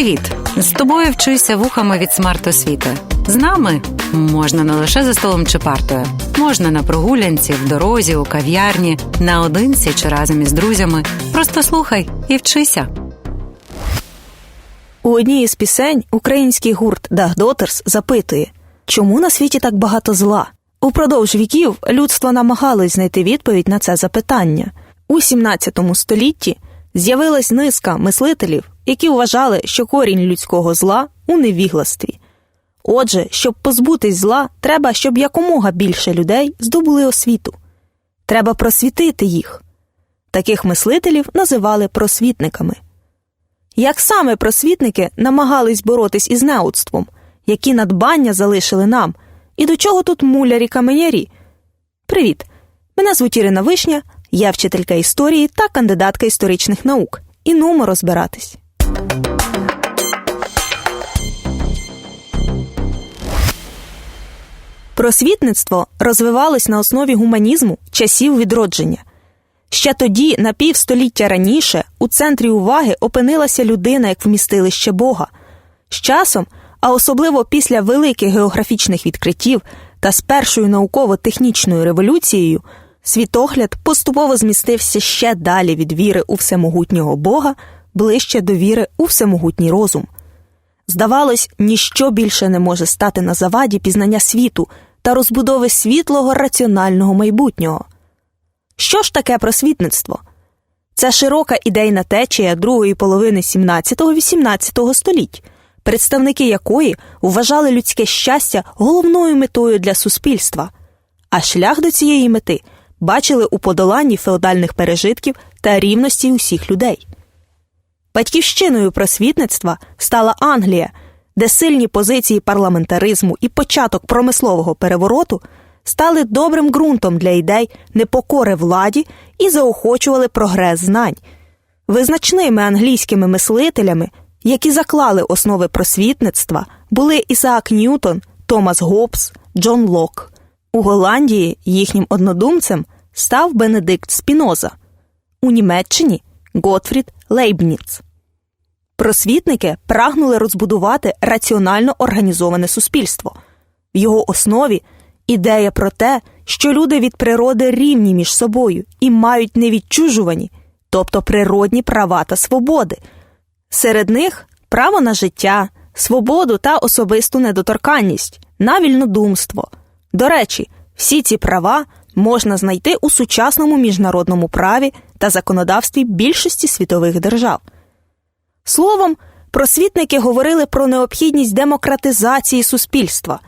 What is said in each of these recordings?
Привіт! З тобою вчуся вухами від смарт-освіти. З нами можна не лише за столом чи партою, можна на прогулянці, в дорозі, у кав'ярні, наодинці чи разом із друзями. Просто слухай і вчися. У одній із пісень український гурт Daughters запитує, чому на світі так багато зла? Упродовж віків людство намагалось знайти відповідь на це запитання. У 17 столітті з'явилась низка мислителів, які вважали, що корінь людського зла у невігластві. Отже, щоб позбутись зла, треба, щоб якомога більше людей здобули освіту. Треба просвітити їх. Таких мислителів називали просвітниками. Як саме просвітники намагались боротись із неудством, які надбання залишили нам, і до чого тут мулярі каменярі? Привіт! Мене звуть Ірина Вишня, я вчителька історії та кандидатка історичних наук. І нумо розбиратись. Просвітництво розвивалось на основі гуманізму часів відродження. Ще тоді, на півстоліття раніше, у центрі уваги опинилася людина як вмістилище Бога. З часом, а особливо після великих географічних відкриттів та з першою науково-технічною революцією, світогляд поступово змістився ще далі від віри у всемогутнього Бога, ближче до віри у всемогутній розум. Здавалось, ніщо більше не може стати на заваді пізнання світу та розбудови світлого раціонального майбутнього. Що ж таке просвітництво? Це широка ідейна течія другої половини 17-18 століть, представники якої вважали людське щастя головною метою для суспільства, а шлях до цієї мети бачили у подоланні феодальних пережитків та рівності усіх людей. Батьківщиною просвітництва стала Англія, де сильні позиції парламентаризму і початок промислового перевороту стали добрим ґрунтом для ідей непокори владі і заохочували прогрес знань. Визначними англійськими мислителями, які заклали основи просвітництва, були Ісаак Ньютон, Томас Гоббс, Джон Лок. У Голландії їхнім однодумцем став Бенедикт Спіноза, у Німеччині Готфрід Лейбніц. Просвітники прагнули розбудувати раціонально організоване суспільство. В його основі ідея про те, що люди від природи рівні між собою і мають невідчужувані, тобто природні права та свободи. Серед них право на життя, свободу та особисту недоторканність, на вільнодумство. До речі, всі ці права можна знайти у сучасному міжнародному праві та законодавстві більшості світових держав. Словом, просвітники говорили про необхідність демократизації суспільства.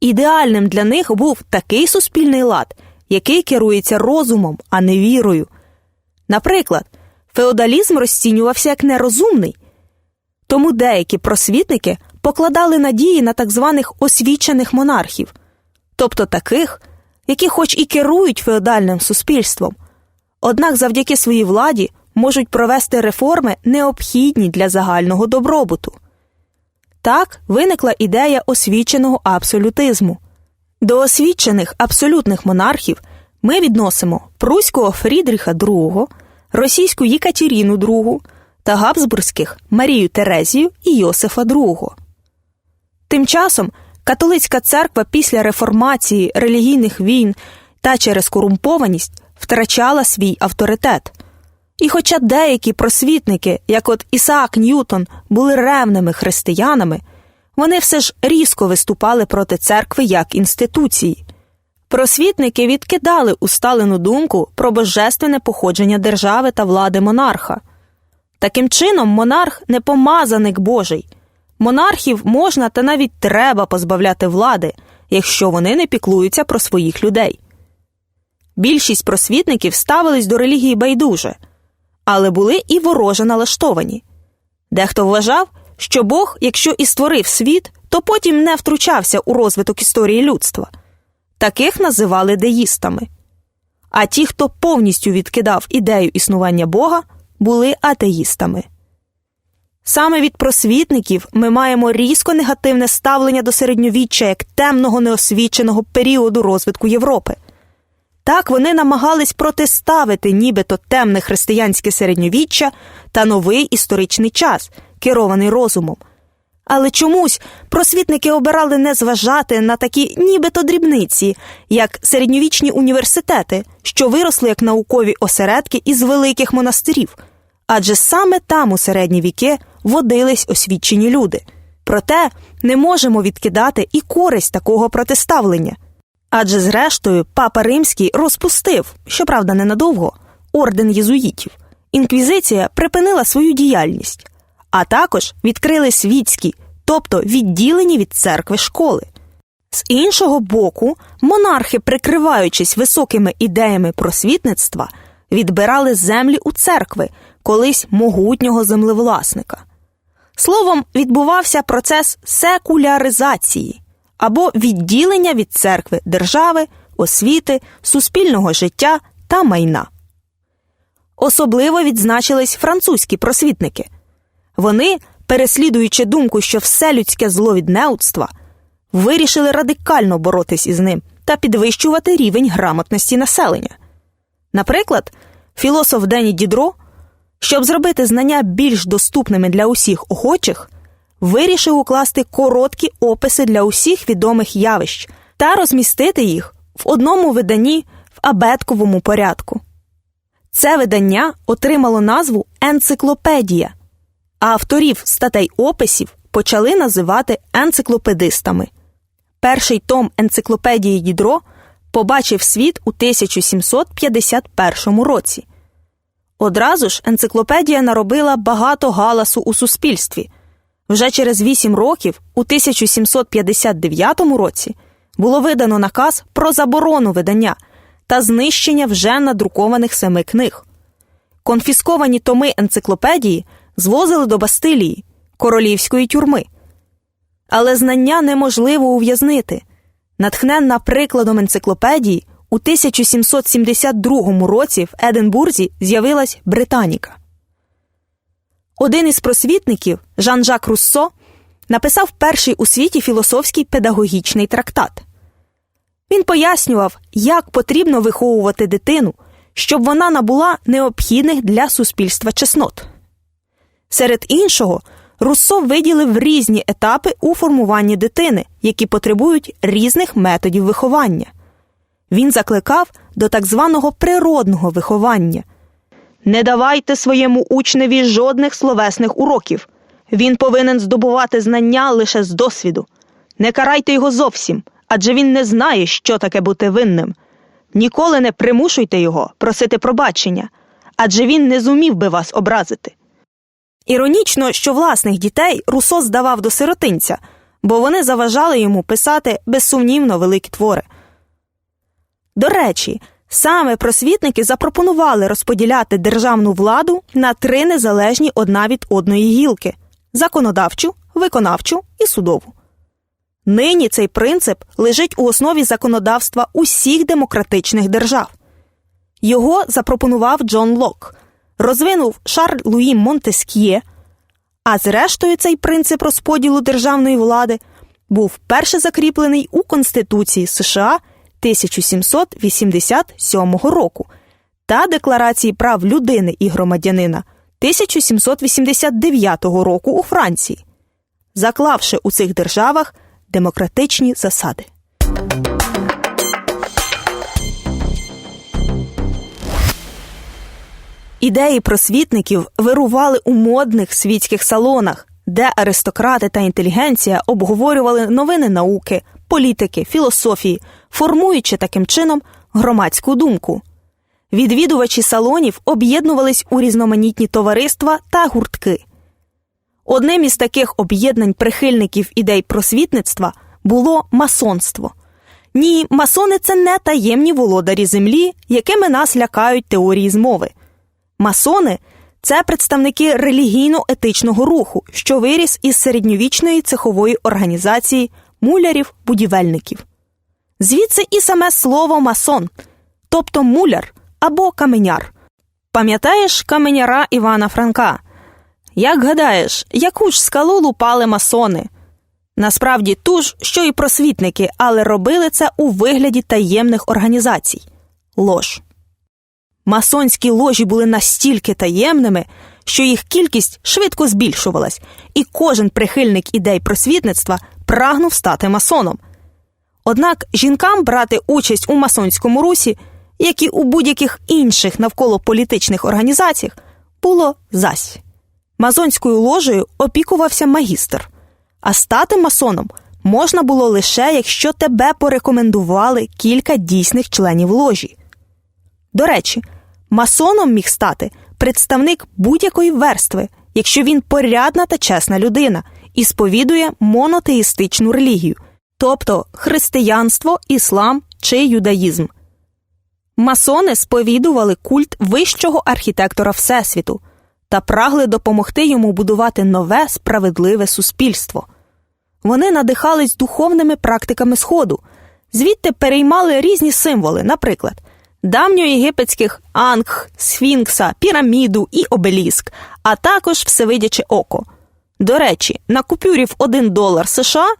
Ідеальним для них був такий суспільний лад, який керується розумом, а не вірою. Наприклад, феодалізм розцінювався як нерозумний, тому деякі просвітники покладали надії на так званих освічених монархів, тобто таких, які, хоч і керують феодальним суспільством, однак завдяки своїй владі можуть провести реформи, необхідні для загального добробуту. Так виникла ідея освіченого абсолютизму. До освічених абсолютних монархів ми відносимо пруського Фрідріха II, російську Єкатеріну II та габсбурзьких Марію Терезію і Йосифа II. Тим часом католицька церква після реформації релігійних війн та через корумпованість втрачала свій авторитет. І хоча деякі просвітники, як от Ісаак Ньютон, були ревними християнами, вони все ж різко виступали проти церкви як інституції. Просвітники відкидали усталену думку про божественне походження держави та влади монарха. Таким чином, монарх не помазаник Божий. Монархів можна та навіть треба позбавляти влади, якщо вони не піклуються про своїх людей. Більшість просвітників ставились до релігії байдуже але були і вороже налаштовані. Дехто вважав, що Бог, якщо і створив світ, то потім не втручався у розвиток історії людства. Таких називали деїстами. А ті, хто повністю відкидав ідею існування Бога, були атеїстами. Саме від просвітників ми маємо різко негативне ставлення до середньовіччя як темного неосвіченого періоду розвитку Європи. Так вони намагались протиставити нібито темне християнське середньовіччя та новий історичний час, керований розумом. Але чомусь просвітники обирали не зважати на такі нібито дрібниці, як середньовічні університети, що виросли як наукові осередки із великих монастирів. Адже саме там у середні віки водились освічені люди. Проте не можемо відкидати і користь такого протиставлення. Адже, зрештою, папа Римський розпустив, щоправда, ненадовго, орден єзуїтів. Інквізиція припинила свою діяльність, а також відкрили світські, тобто відділені від церкви школи. З іншого боку, монархи, прикриваючись високими ідеями просвітництва, відбирали землі у церкви колись могутнього землевласника. Словом, відбувався процес секуляризації або відділення від церкви держави, освіти, суспільного життя та майна. Особливо відзначились французькі просвітники. Вони, переслідуючи думку, що все людське зло від неудства, вирішили радикально боротись із ним та підвищувати рівень грамотності населення. Наприклад, філософ Дені Дідро, щоб зробити знання більш доступними для усіх охочих, вирішив укласти короткі описи для усіх відомих явищ та розмістити їх в одному виданні в абетковому порядку. Це видання отримало назву Енциклопедія, а авторів статей описів почали називати енциклопедистами. Перший том енциклопедії Дідро побачив світ у 1751 році. Одразу ж енциклопедія наробила багато галасу у суспільстві. Вже через вісім років, у 1759 році, було видано наказ про заборону видання та знищення вже надрукованих семи книг. Конфісковані томи енциклопедії звозили до Бастилії, королівської тюрми. Але знання неможливо ув'язнити. Натхненна прикладом енциклопедії, у 1772 році в Единбурзі з'явилась Британіка. Один із просвітників, Жан-Жак Руссо, написав перший у світі філософський педагогічний трактат. Він пояснював, як потрібно виховувати дитину, щоб вона набула необхідних для суспільства чеснот. Серед іншого, Руссо виділив різні етапи у формуванні дитини, які потребують різних методів виховання. Він закликав до так званого природного виховання. Не давайте своєму учневі жодних словесних уроків. Він повинен здобувати знання лише з досвіду. Не карайте його зовсім, адже він не знає, що таке бути винним. Ніколи не примушуйте його просити пробачення, адже він не зумів би вас образити. Іронічно, що власних дітей Русо здавав до сиротинця, бо вони заважали йому писати безсумнівно великі твори. До речі, саме просвітники запропонували розподіляти державну владу на три незалежні одна від одної гілки законодавчу, виконавчу і судову. Нині цей принцип лежить у основі законодавства усіх демократичних держав. Його запропонував Джон Лок, розвинув Шарль Луї Монтеск'є, а зрештою цей принцип розподілу державної влади був вперше закріплений у Конституції США 1787 року та Декларації прав людини і громадянина 1789 року у Франції, заклавши у цих державах демократичні засади. Ідеї просвітників вирували у модних світських салонах, де аристократи та інтелігенція обговорювали новини науки, політики, філософії, формуючи таким чином громадську думку. Відвідувачі салонів об'єднувались у різноманітні товариства та гуртки. Одним із таких об'єднань прихильників ідей просвітництва було масонство. Ні, масони це не таємні володарі землі, якими нас лякають теорії змови. Масони це представники релігійно-етичного руху, що виріс із середньовічної цехової організації мулярів-будівельників. Звідси і саме слово масон, тобто муляр або каменяр. Пам'ятаєш каменяра Івана Франка? Як гадаєш, яку ж скалу лупали масони? Насправді ту ж, що і просвітники, але робили це у вигляді таємних організацій лож. Масонські ложі були настільки таємними, що їх кількість швидко збільшувалась, і кожен прихильник ідей просвітництва прагнув стати масоном. Однак жінкам брати участь у масонському русі, як і у будь-яких інших навколо політичних організаціях, було зась. Мазонською ложею опікувався магістр, а стати масоном можна було лише якщо тебе порекомендували кілька дійсних членів ложі. До речі, масоном міг стати представник будь-якої верстви, якщо він порядна та чесна людина і сповідує монотеїстичну релігію, тобто християнство, іслам чи юдаїзм. Масони сповідували культ вищого архітектора Всесвіту та прагли допомогти йому будувати нове справедливе суспільство. Вони надихались духовними практиками Сходу, звідти переймали різні символи, наприклад, давньоєгипетських ангх, сфінкса, піраміду і обеліск, а також всевидяче око. До речі, на купюрі в 1 долар США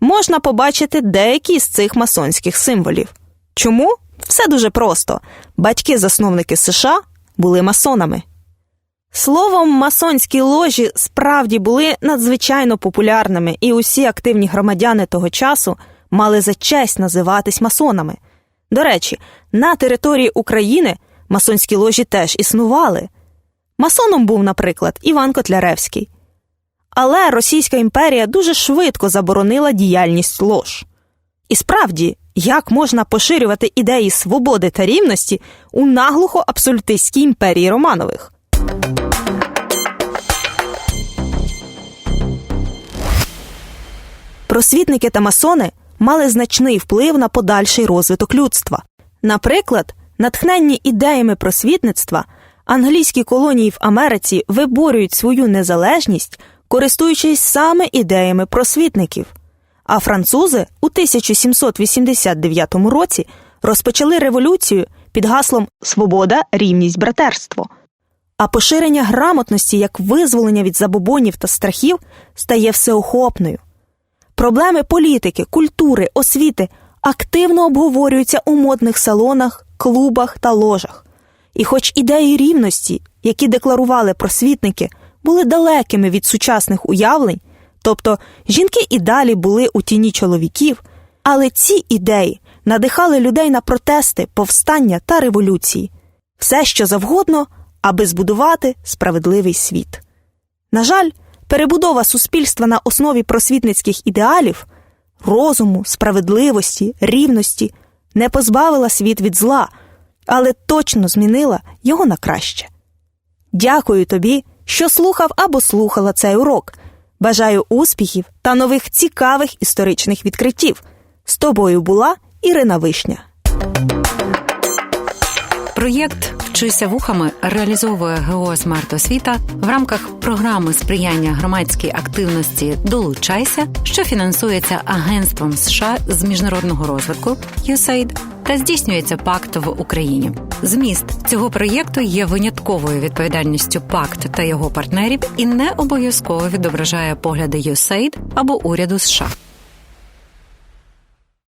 можна побачити деякі з цих масонських символів. Чому? Все дуже просто. Батьки-засновники США були масонами. Словом, масонські ложі справді були надзвичайно популярними, і усі активні громадяни того часу мали за честь називатись масонами. До речі, на території України масонські ложі теж існували. Масоном був, наприклад, Іван Котляревський. Але Російська імперія дуже швидко заборонила діяльність лож. І справді, як можна поширювати ідеї свободи та рівності у наглухо абсолютистській імперії Романових? Просвітники та масони мали значний вплив на подальший розвиток людства. Наприклад, натхненні ідеями просвітництва англійські колонії в Америці виборюють свою незалежність, користуючись саме ідеями просвітників. А французи у 1789 році розпочали революцію під гаслом Свобода, рівність, братерство. А поширення грамотності як визволення від забобонів та страхів стає всеохопною. Проблеми політики, культури, освіти активно обговорюються у модних салонах, клубах та ложах. І хоч ідеї рівності, які декларували просвітники, були далекими від сучасних уявлень, тобто жінки і далі були у тіні чоловіків, але ці ідеї надихали людей на протести, повстання та революції, все що завгодно, аби збудувати справедливий світ. На жаль, перебудова суспільства на основі просвітницьких ідеалів, розуму, справедливості, рівності не позбавила світ від зла, але точно змінила його на краще. Дякую тобі, що слухав або слухала цей урок. Бажаю успіхів та нових цікавих історичних відкриттів. З тобою була Ірина Вишня. Проєкт Вчися вухами реалізовує ГО «Смарт Освіта» в рамках програми сприяння громадській активності Долучайся, що фінансується Агентством США з міжнародного розвитку USAID та здійснюється пакт в Україні. Зміст цього проєкту є винятковою відповідальністю пакт та його партнерів і не обов'язково відображає погляди USAID або уряду США.